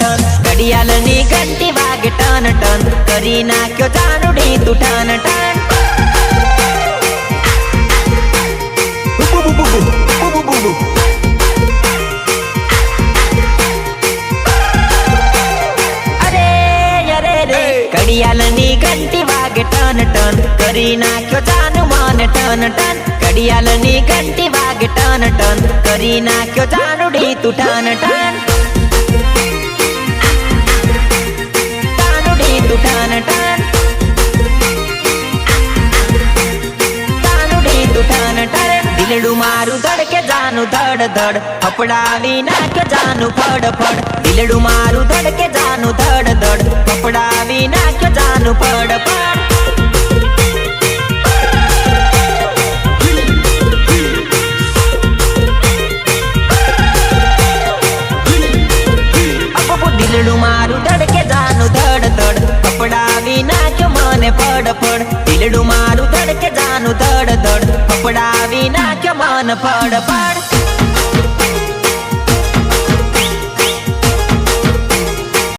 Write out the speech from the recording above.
Ton ઘડિયાળની ઘંટી વાગે ટન ટન. કરી નાખ્યો જાનુડી તું ટન ટન ઘડિયાળની ઘંટી વાગે ટન ટન. કરી નાખ્યો જાનુ મન ટન ટન. ઘડિયાળની ઘંટી વાગે ટન ટન. કરી નાખ્યો ચાનુડી તું ટન ટન દિલડું મારું ધડકે જાનું ધડ ધડ ફફડાવી નાખ્યો જાનું ફડ ફડ દિલડું મારું ધડકે જાનું ધડ ધડ ફફડાવી નાખ્યો જાનું ફડ ફડ અપપુ દિલડું મારું ધડકે જાનું ધડ ધડ ફફડાવી નાખ્યો મને ફડ ફડ દિલડું મારું ધડકે જાનું ધડ नाक्य मान पाड पाड.